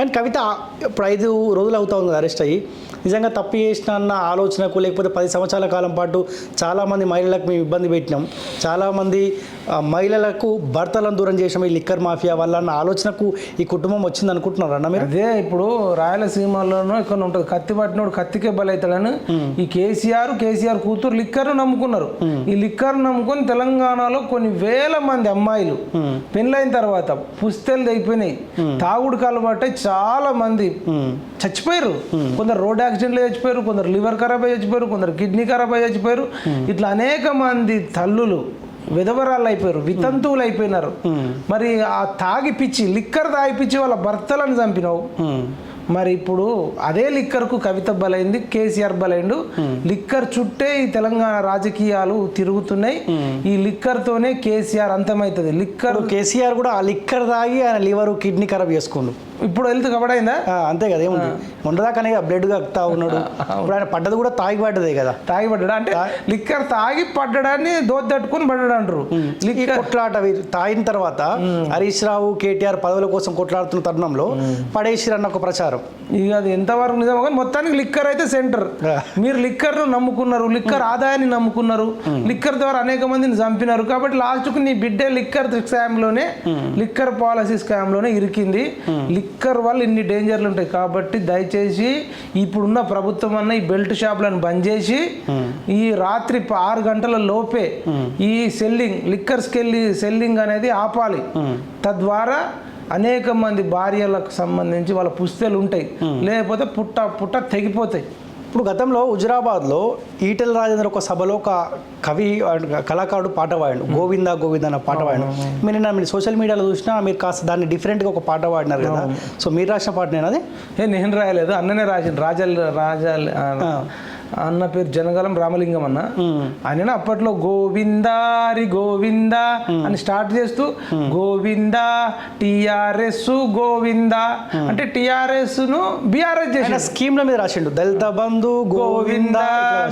కానీ కవిత ఇప్పుడు ఐదు రోజులు అవుతా ఉంది అరెస్ట్ అయ్యి. నిజంగా తప్పు చేసిన అన్న ఆలోచనకు లేకపోతే పది సంవత్సరాల కాలం పాటు చాలామంది మహిళలకు మేము ఇబ్బంది పెట్టినాం. చాలామంది మహిళలకు భర్తలను దూరం చేసాం ఈ లిక్కర్ మాఫియా వల్ల అన్న ఆలోచనకు ఈ కుటుంబం వచ్చింది అనుకుంటున్నారు అన్న మీరు? అదే ఇప్పుడు రాయలసీమలోనూ ఇక్కడ ఉంటుంది. కత్తి పట్టినోడు కత్తికే బలవుతాడని ఈ కేసీఆర్ కేసీఆర్ కూతురు లిక్కర్ నమ్ముకున్నారు. ఈ లిక్కర్ నమ్ముకొని తెలంగాణలో కొన్ని వేల మంది అమ్మాయిలు పెళ్ళైన తర్వాత పుస్తెలు అయిపోయినాయి తాగుడు అలవాటై చాలా మంది. చచ్చిపోయారు. కొందరు రోడ్ యాక్సిడెంట్లో చచ్చిపోయారు కొందరు లివర్ ఖరాబ్ అయ్యి చచ్చిపోయారు కొందరు కిడ్నీ ఖరాబ్ అయ్యి చచ్చిపోయారు ఇట్లా అనేక మంది తల్లులు విధవరాళ్ళు అయిపోయారు వితంతువులు అయిపోయినారు మరి ఆ తాగి పిచ్చి లిక్కర్ తాగి పిచ్చి వాళ్ళ భర్తలను చంపినావు. మరి ఇప్పుడు అదే లిక్కర్కు కవిత బలైంది కేసీఆర్ బలైండు. లిక్కర్ చుట్టే ఈ తెలంగాణ రాజకీయాలు తిరుగుతున్నాయి. ఈ లిక్కర్ తోనే కేసీఆర్ అంతమవుతుంది లిక్కర్ కేసీఆర్ కూడా ఆ లిక్కర్ తాగి ఆయన లివర్ కిడ్నీ ఖరాబ్ చేసుకోండు. ఇప్పుడు వెళ్తే కబడైందా అంతే కదా ఏముంది? మొన్నదాకానే బ్లడ్ కక్తా ఉన్నాడు. ఇప్పుడు ఆయన పడ్డది కూడా తాగి పడ్డదే కదా. తాగి పడ్డాడు? అంటే లిక్కర్ తాగి పడ్డడాన్ని దోద్దట్టుకుని పడ్డాడు అంటారు లిక్కర్ కొట్లాట తాగిన తర్వాత హరీష్ రావు కేటీఆర్ పదవుల కోసం కొట్లాడుతున్న తరుణంలో పడేసిరన్న ఒక ప్రచారం. ఇక అది ఎంతవరకు నిజమో కానీ మొత్తానికి లిక్కర్ అయితే సెంటర్. మీరు లిక్కర్ను నమ్ముకున్నారు లిక్కర్ ఆదాయాన్ని నమ్ముకున్నారు. లిక్కర్ ద్వారా అనేక మందిని చంపినారు. కాబట్టి లాస్ట్కు నీ బిడ్డే లిక్కర్ స్కామ్లోనే లిక్కర్ పాలసీ స్కామ్లోనే ఇరికింది. లిక్కర్ వల్ల ఇన్ని డేంజర్లు ఉంటాయి. కాబట్టి దయచేసి ఇప్పుడున్న ప్రభుత్వం అన్న ఈ బెల్ట్ షాపులను బంద్ చేసి ఈ రాత్రి ఆరు గంటల లోపే ఈ సెల్లింగ్ లిక్కర్ స్కెల్లి సెల్లింగ్ అనేది ఆపాలి. తద్వారా అనేక మంది భార్యలకు సంబంధించి వాళ్ళ పుస్తలు ఉంటాయి. లేకపోతే పుట్ట పుట్ట తెగిపోతాయి. ఇప్పుడు గతంలో హుజరాబాద్లో ఈటెల రాజేంద్ర ఒక సభలో ఒక కవి కళాకారుడు పాట పాడాడు. గోవింద గోవింద అన్న పాట పాడాడు. మీరు నిన్న మీరు సోషల్ మీడియాలో చూసినా మీరు కాస్త దాన్ని డిఫరెంట్గా ఒక పాట పాడినారు కదా. సో మీరు రాసిన పాటనేనా అది ఏ నేను రాయలేదు. అన్ననే రాసిన రాజల్ రాజల్ అన్న పేరు జనగలం రామలింగం అన్న. ఆయన అప్పట్లో గోవిందారి గోవింద అని స్టార్ట్ చేస్తూ గోవింద టిఆర్ఎస్ గోవింద అంటే టిఆర్ఎస్ను బీఆర్ఎస్ చేసిన స్కీమ్ల మీద రాసిండు. దళిత బంధు గోవింద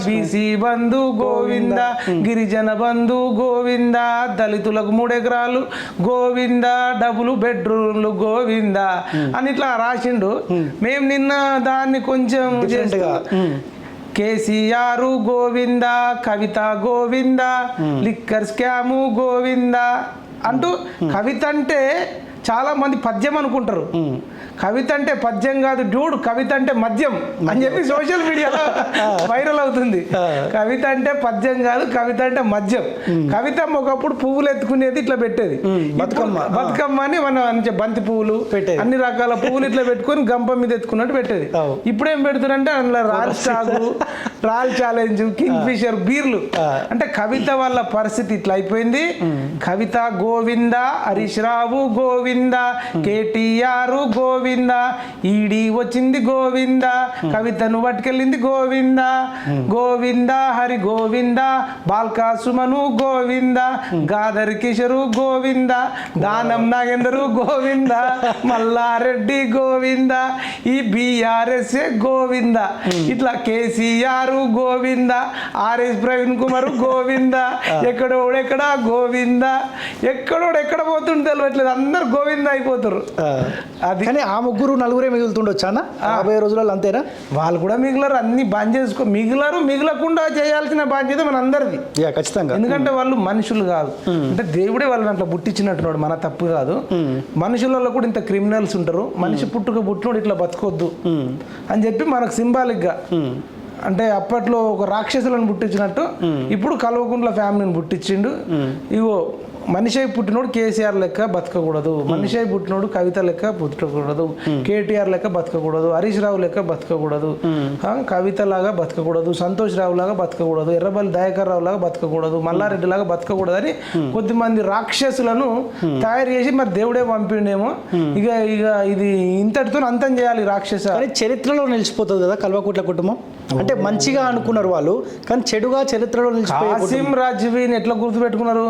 బీసీ బంధు గోవింద. గిరిజన బంధు గోవింద దళితులకు మూడు ఎకరాలు గోవింద డబుల్ బెడ్రూమ్లు గోవింద అని ఇట్లా రాసిండు. మేము. నిన్న దాన్ని కొంచెం కేసీఆర్ గోవింద కవిత గోవింద లిక్కర్ స్కాము గోవింద అంటూ కవిత అంటే చాలా మంది పద్యం అనుకుంటారు. కవిత అంటే పద్యం కాదు డ్యూడ్ కవిత అంటే మద్యం అని చెప్పి సోషల్ మీడియాలో వైరల్ అవుతుంది. కవిత అంటే పద్యం కాదు కవిత అంటే మద్యం. కవిత ఒకప్పుడు పువ్వులు ఎత్తుకునేది ఇట్లా పెట్టేది. బతుకమ్మ. బతుకమ్మ అని మన బంతి పువ్వులు పెట్టేది. అన్ని రకాల పువ్వులు ఇట్లా పెట్టుకొని గంప మీద ఎత్తుకున్నట్టు పెట్టేది. ఇప్పుడు ఏం పెడుతున్నారంటే అందులో రాల్ సాగు రాల్ ఛాలెంజ్ కింగ్ ఫిషర్ బీర్లు. అంటే కవిత వల్ల పరిస్థితి ఇట్లా అయిపోయింది. కవిత గోవింద హరీష్ రావు గోవింద కేటీఆర్ గోవింద ఈడీ వచ్చింది గోవింద కవితను పట్టుకెళ్ళింది గోవింద గోవింద హరి గోవింద బాల్కా సుమను గోవింద గాదర్ కిషోరు గోవింద దానం నాగేందరు గోవింద మల్లారెడ్డి గోవింద ఈ బీఆర్ఎస్ గోవింద. ఇట్లా కేసీఆర్ గోవింద ఆర్ఎస్ ప్రవీణ్ కుమార్ గోవింద ఎక్కడోడెక్కడ గోవింద ఎక్కడోడు ఎక్కడ పోతుండే తెలియట్లేదు అందరు గోవింద అయిపోతారు. అది కానీ ఆ ముగ్గురు నలుగురే మిగులుతుండొచ్చు అన్న? రాబోయే రోజులలో అంతేనా? వాళ్ళు కూడా మిగిలరు అన్ని బంద్ చేసుకో మిగిలరు మిగలకుండా చేయాల్సిన బాధ్యత మన అందరిది. ఖచ్చితంగా. ఎందుకంటే వాళ్ళు మనుషులు కాదు. అంటే దేవుడే వాళ్ళని అట్లా పుట్టించినట్టున్నాడు మన తప్పు కాదు. మనుషులలో కూడా ఇంత క్రిమినల్స్ ఉంటారు. మనిషి పుట్టుక పుట్టినోడు ఇట్లా బతకొద్దు. అని చెప్పి మనకు సింబాలిక్గా అంటే అప్పట్లో ఒక రాక్షసులను పుట్టించినట్టు ఇప్పుడు కల్వకుంట్ల ఫ్యామిలీని పుట్టించిండు. ఇగో మనిషి పుట్టినోడు కేసీఆర్ లెక్క బతకకూడదు. మనిషి పుట్టినోడు కవిత లెక్క పుట్టకూడదు కేటీఆర్ లెక్క బతకకూడదు. హరీష్ రావు లెక్క బతకకూడదు. కవిత లాగా బతకకూడదు. సంతోష్ రావు లాగా బతకకూడదు. ఎర్రబల్లి దయాకర్ రావు లాగా బతకకూడదు. మల్లారెడ్డి లాగా బతకకూడదు అని కొద్దిమంది రాక్షసులను తయారు చేసి మరి దేవుడే పంపిండేమో. ఇక ఇక ఇది ఇంతటితో అంతం చేయాలి రాక్షస. చరిత్రలో నిలిచిపోతుంది కదా కల్వకుట్ల కుటుంబం? అంటే మంచిగా అనుకున్నారు వాళ్ళు కానీ చెడుగా చరిత్రలో నిలిచిపోయే. కాసిం రాజ్వీని ఎట్లా గుర్తుపెట్టుకున్నారు.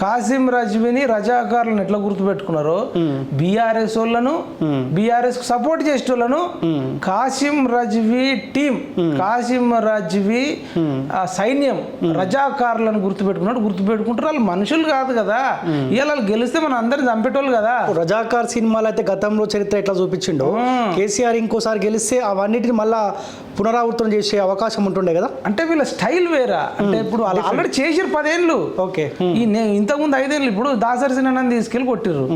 కాసిం రజ్వీని రజాకారులను ఎట్లా గుర్తుపెట్టుకున్నారో? బీఆర్ఎస్ వాళ్ళను బీఆర్ఎస్ సపోర్ట్ చేసేటోళ్ళను కాసిం రజ్వీ టీం కాసిం రజ్వీ ఆ సైన్యం రజాకారులను గుర్తుపెట్టుకున్నాడు. గుర్తుపెట్టుకుంటారు వాళ్ళు మనుషులు కాదు కదా. ఇవాళ గెలిస్తే మనం అందరిని చంపేటోళ్ళు కదా. రజాకార్ సినిమాలో అయితే గతంలో చరిత్ర ఎట్లా చూపించిండో కేసీఆర్ ఇంకోసారి గెలిస్తే అవన్నిటిని మళ్ళా పునరావృతం చేసే అవకాశం ఉంటుండే కదా? అంటే వీళ్ళ స్టైల్ వేరా? అంటే ఇప్పుడు వాళ్ళు ఆల్రెడీ చేసిరు పదేళ్ళు. ఓకే. ఈ నే- ఇంతకుముందు ఐదేళ్ళు ఇప్పుడు దాసరి సినిమాని తీసుకెళ్ళి కొట్టిర్రు.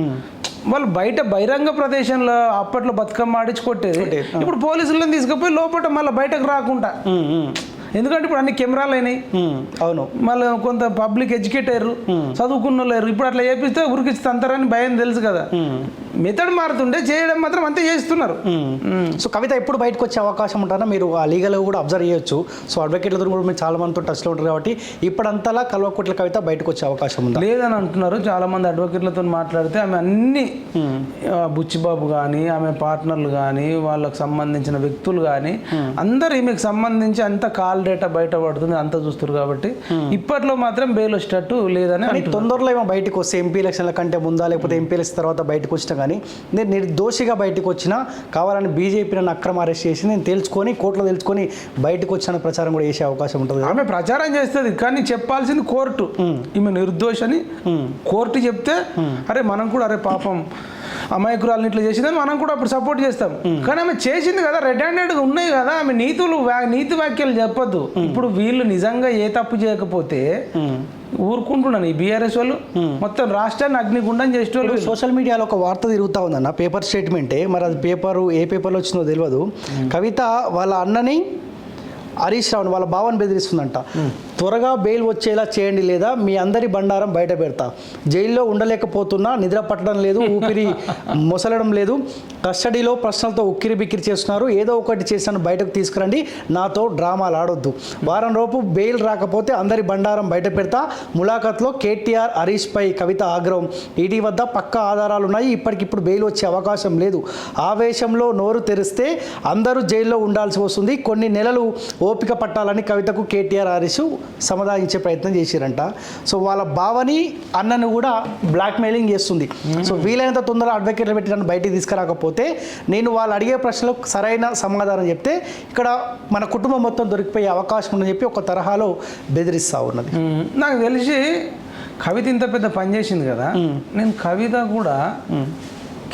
వాళ్ళు బయట బహిరంగ ప్రదేశంలో అప్పట్లో బతుకమ్మ ఆడించి కొట్టేది. ఇప్పుడు పోలీసులను తీసుకుపోయి లోపల మళ్ళీ బయటకు రాకుండా. ఎందుకంటే ఇప్పుడు అన్ని కెమెరాలు అయినాయి. అవును. మళ్ళీ కొంత పబ్లిక్ ఎడ్యుకేట్ అయ్యారు చదువుకున్న వాళ్ళు. ఇప్పుడు అట్లా చేపిస్తే ఉరికిస్తే అంతారని భయం తెలుసు కదా. మెథడ్ మారుతుండే చేయడం మాత్రం అంతే చేస్తున్నారు. సో కవిత ఎప్పుడు బయటకు వచ్చే అవకాశం ఉంటుందో? మీరు ఆ లీగల్ కూడా అబ్జర్వ్ చేయొచ్చు. సో అడ్వకేట్లతో కూడా మీరు చాలా మందితో టచ్లో ఉంటారు కాబట్టి ఇప్పుడంతలా కల్వకుట్ల కవిత బయటకు వచ్చే అవకాశం ఉందా? లేదని అంటున్నారు. చాలా మంది అడ్వకేట్లతో మాట్లాడితే ఆమె అన్ని ఆ, బుచ్చిబాబు కానీ ఆమె పార్ట్నర్లు కానీ వాళ్ళకి సంబంధించిన వ్యక్తులు కానీ అందరు ఈమెకు సంబంధించి అంత కాల్ డేటా బయట పడుతుంది అంత చూస్తారు కాబట్టి ఇప్పట్లో మాత్రం బెయిల్ వచ్చేటట్టు లేదని. తొందరలో ఏమో బయటకు వస్తే ఎంపీ ఎలక్షన్ల కంటే ముందా లేకపోతే ఎంపీ ఎలక్షన్ తర్వాత బయటకు వచ్చినా కానీ నేను నిర్దోషిగా బయటకు వచ్చినా కావాలని బీజేపీ నన్ను అక్రమ అరెస్ట్ చేసి నేను తెలుసుకొని కోర్టులో తెలుసుకొని బయటకు వచ్చిన ప్రచారం కూడా చేసే అవకాశం ఉంటుంది ఆమె ప్రచారం చేస్తుంది కానీ చెప్పాల్సింది కోర్టు. ఈమె నిర్దోష్ అని కోర్టు చెప్తే అరే మనం కూడా అరే పాపం అమాయకురాలను ఇట్లా చేసిందని మనం కూడా అప్పుడు సపోర్ట్ చేస్తాం. కానీ ఆమె చేసింది కదా రెడ్ హ్యాండెడ్గా ఉన్నాయి కదా ఆమె నీతులు నీతి వాక్యాలు చెప్పొద్దు. ఇప్పుడు వీళ్ళు నిజంగా ఏ తప్పు చేయకపోతే ఊరుకుంటున్నాను. ఈ బీఆర్ఎస్ వాళ్ళు మొత్తం రాష్ట్రాన్ని అగ్నిగుండం చేసేటోళ్ళు వీళ్ళు. సోషల్ మీడియాలో ఒక వార్త తిరుగుతా ఉందన్న. పేపర్ స్టేట్మెంటే. మరి అది పేపరు ఏ పేపర్లో వచ్చిందో తెలియదు కవిత వాళ్ళ అన్నని హరీష్ రావుని వాళ్ళ బావని బెదిరిస్తుందంట. త్వరగా బెయిల్ వచ్చేలా చేయండి లేదా మీ అందరి బండారం బయట పెడతా. జైల్లో ఉండలేకపోతున్నా నిద్ర పట్టడం లేదు ఊపిరి మొసలడం లేదు. కస్టడీలో ప్రశ్నలతో ఉక్కిరి బిక్కిరి చేస్తున్నారు. ఏదో ఒకటి చేశాను బయటకు తీసుకురండి. నాతో డ్రామాలు ఆడొద్దు. వారం లోపు బెయిల్ రాకపోతే అందరి బండారం బయట పెడతా. ములాఖత్లో కేటీఆర్ హరీష్ పై కవిత ఆగ్రహం. ఈడీ వద్ద పక్కా ఆధారాలు ఉన్నాయి ఇప్పటికిప్పుడు బెయిల్ వచ్చే అవకాశం లేదు. ఆవేశంలో నోరు తెరిస్తే అందరూ జైల్లో ఉండాల్సి వస్తుంది. కొన్ని నెలలు ఓపిక పట్టాలని కవితకు కేటీఆర్ హరీష్ సమాధానించే ప్రయత్నం చేశారంట సో వాళ్ళ బావని అన్నను కూడా బ్లాక్మెయిలింగ్ చేస్తుంది. సో వీలైనంత తొందరగా అడ్వకేట్లు పెట్టి నన్ను బయటికి తీసుకురాకపోతే నేను వాళ్ళు అడిగే ప్రశ్నలకు సరైన సమాధానం చెప్తే ఇక్కడ మన కుటుంబం మొత్తం దొరికిపోయే అవకాశం ఉందని చెప్పి ఒక తరహాలో బెదిరిస్తూ ఉన్నది. నాకు తెలిసి కవిత ఇంత పెద్ద పని చేసింది కదా. నేను కవిత కూడా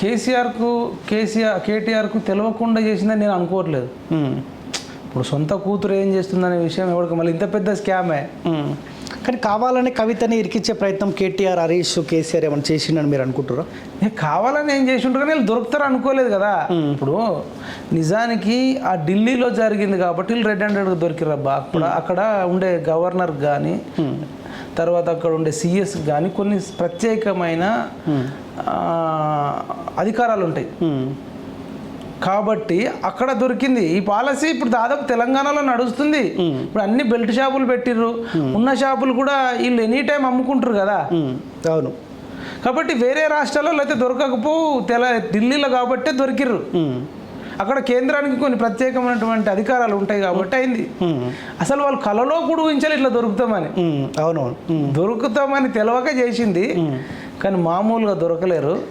కేసీఆర్కు కేసీఆర్ కేటీఆర్కు తెలియకుండా చేసిందని నేను అనుకోవట్లేదు. ఇప్పుడు సొంత కూతురు ఏం చేస్తుందనే విషయం ఎవరికి మళ్ళీ ఇంత పెద్ద స్కామే. కానీ కావాలని కవితని ఇరికించే ప్రయత్నం కేటీఆర్ హరీష్ కేసీఆర్ ఏమైనా చేసిండని మీరు అనుకుంటారా నేను కావాలని ఏం చేసి ఉంటారు కానీ వీళ్ళు దొరుకుతారు అనుకోలేదు కదా. ఇప్పుడు నిజానికి ఆ ఢిల్లీలో జరిగింది కాబట్టి వీళ్ళు రెడ్ హ్యాండెడ్గా దొరికిరబ్బా అక్కడ అక్కడ ఉండే గవర్నర్ కానీ తర్వాత అక్కడ ఉండే సిఎస్ కానీ కొన్ని ప్రత్యేకమైన అధికారాలు ఉంటాయి. కాబట్టి అక్కడ దొరికింది. ఈ పాలసీ ఇప్పుడు దాదాపు తెలంగాణలో నడుస్తుంది. ఇప్పుడు అన్ని బెల్ట్ షాపులు పెట్టిర్రు. ఉన్న షాపులు కూడా వీళ్ళు ఎనీ టైం అమ్ముకుంటారు కదా. అవును. కాబట్టి వేరే రాష్ట్రాలలో అయితే దొరకకపో తెల ఢిల్లీలో కాబట్టే దొరికిర్రు. అక్కడ కేంద్రానికి కొన్ని ప్రత్యేకమైనటువంటి అధికారాలు ఉంటాయి కాబట్టి అయింది. అసలు వాళ్ళు కలలో కూడా ఊహించాలి ఇట్లా దొరుకుతామని. అవునవును. దొరుకుతామని తెలవక చేసింది. కానీ మామూలుగా దొరకలేరు.